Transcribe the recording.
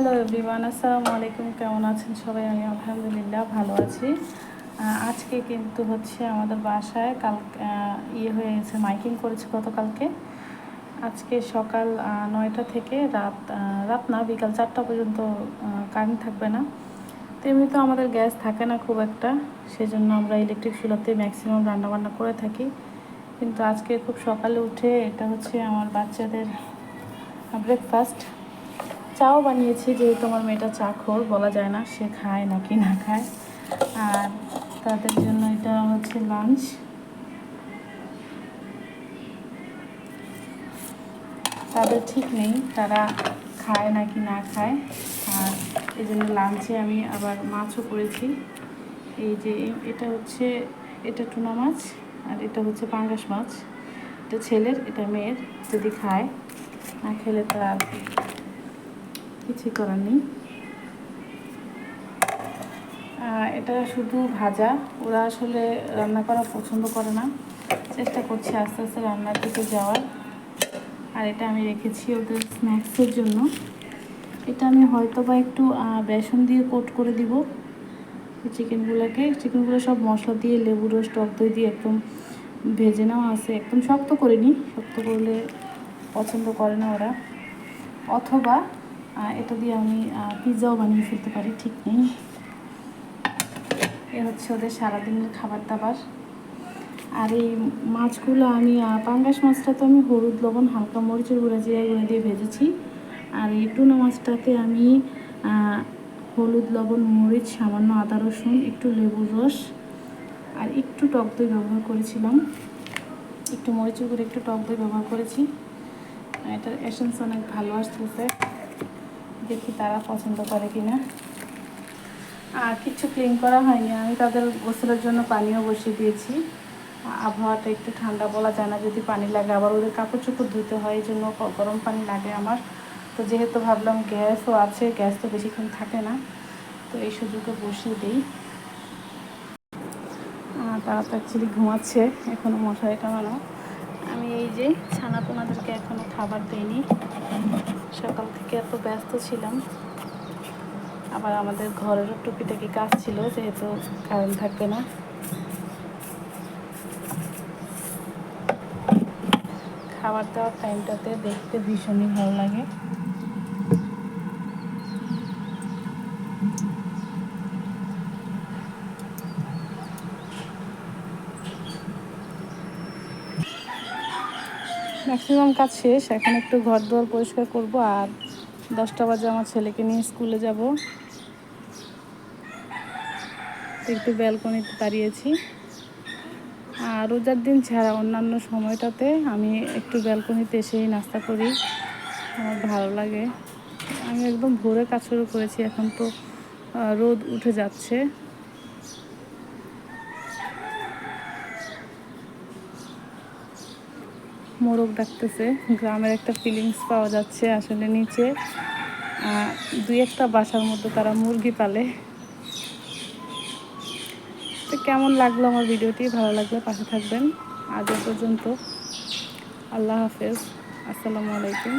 Hello everyone আসসালামু আলাইকুম কেমন আছেন সবাই? আমি আলহামদুলিল্লাহ ভালো আছি। আজকে কিন্তু হচ্ছে আমাদের বাসায় কাল ইয়ে হয়ে গেছে, মাইকিং করেছে গতকালকে। আজকে সকাল নয়টা থেকে রাত রাত না, বিকাল চারটা পর্যন্ত কারেন্ট থাকবে না। তো এমনি তো আমাদের গ্যাস থাকে না খুব একটা, সেজন্য আমরা ইলেকট্রিক চুলাতে ম্যাক্সিমাম রান্নাবান্না করে থাকি। কিন্তু আজকে খুব সকালে উঠে এটা হচ্ছে আমার বাচ্চাদের ব্রেকফাস্ট চাও বানিয়েছি যেহেতু আমার মেয়েটা চা খোর, বলা যায় না সে খায় নাকি না খায়। আর তাদের জন্য এটা হচ্ছে লাঞ্চ তাদের ঠিক নেই, তারা খায় নাকি না খায়। আর এই জন্য লাঞ্চে আমি আবার মাছও করেছি। এই যে এটা হচ্ছে, এটা টুনা মাছ আর এটা হচ্ছে পাঙ্গাস মাছ। এটা ছেলের, এটা মেয়ের, যদি খায়। না খেলে তার কিছুই করার নেই। এটা শুধু ভাজা। ওরা আসলে রান্না করা পছন্দ করে না। চেষ্টা করছি আস্তে আস্তে রান্নার দিকে যাওয়ার। আর এটা আমি রেখেছি ওদের স্ন্যাক্সের জন্য। এটা আমি হয়তো বা একটু বেসন দিয়ে কোট করে দিব। চিকেনগুলোকে। চিকেনগুলো সব মশলা দিয়ে, লেবু রস, টক দই দিয়ে একদম ভেজে নেওয়া আছে। একদম শক্ত করিনি। শক্ত করলে পছন্দ করে না ওরা। অথবা এটা দিয়ে আমি পিৎজাও বানিয়ে ফেলতে পারি, ঠিক নেই। এ হচ্ছে ওদের সারাদিনের খাবার দাবার আর এই মাছগুলো আমি পাঙ্গাস মাছটা তো আমি হলুদ, লবণ, হালকা মরিচের গুঁড়া জিরা গুঁড়া দিয়ে ভেজেছি। আর এই টুনা মাছটাতে আমি হলুদ, লবণ, মরিচ, সামান্য আদা, রসুন, একটু লেবু রস, আর একটু টক দই ব্যবহার করেছিলাম। একটু মরিচের গুঁড়ো, একটু টক দই ব্যবহার করেছি। এটার এসেন্স অনেক ভালো আসতেছে। দেখি তারা পছন্দ করে কিনা। আর কিছু ক্লিন করা হয়নি। আমি তাদের গোসলের জন্য পানিও বসিয়ে দিয়েছি। আবহাওয়াটা একটু ঠান্ডা বলা যায় না, যদি পানি লাগে। আবার ওদের কাপড় চোপড় ধুতে হয়, এই জন্য গরম পানি লাগে আমার। তো যেহেতু ভাবলাম গ্যাসও আছে, গ্যাস তো বেশিক্ষণ থাকে না। তো এই সুযোগে বসিয়ে দিই। তারা তো অ্যাকচুয়ালি ঘুমাচ্ছে এখনও মশারি টাঙানো আমি এই যে ছানাপোনাদেরকে এখনও খাবার দিইনি। সকাল থেকে এত ব্যস্ত ছিলাম। আবার আমাদের ঘরেরও টুকিটাকি কাজ ছিল, যেহেতু কারেন্ট থাকবে না। খাবার দাওয়ার টাইমটাতে দেখতে ভীষণই ভালো লাগে। ম্যাক্সিমাম কাজ শেষ, এখন একটু ঘর দুয়ার পরিষ্কার করব আর দশটা বাজে আমার ছেলেকে নিয়ে স্কুলে যাব। একটু ব্যালকনিতে দাঁড়িয়েছি। আর রোজার দিন ছাড়া অন্যান্য সময়টাতে আমি একটু ব্যালকনিতে এসেই নাস্তা করি। আমার ভালো লাগে। আমি একদম ভোরে কাজ শুরু করেছি, এখন তো রোদ উঠে যাচ্ছে। মোরগ ডাকতেছে। গ্রামের একটা ফিলিংস পাওয়া যাচ্ছে আসলে নিচে। দুই একটা বাসার মধ্যে তারা মুরগি পালে। তো কেমন লাগল আমার ভিডিওটি? ভালো লাগলে পাশে থাকবেন। আজ পর্যন্ত। আল্লাহ হাফেজ। আসসালামু আলাইকুম।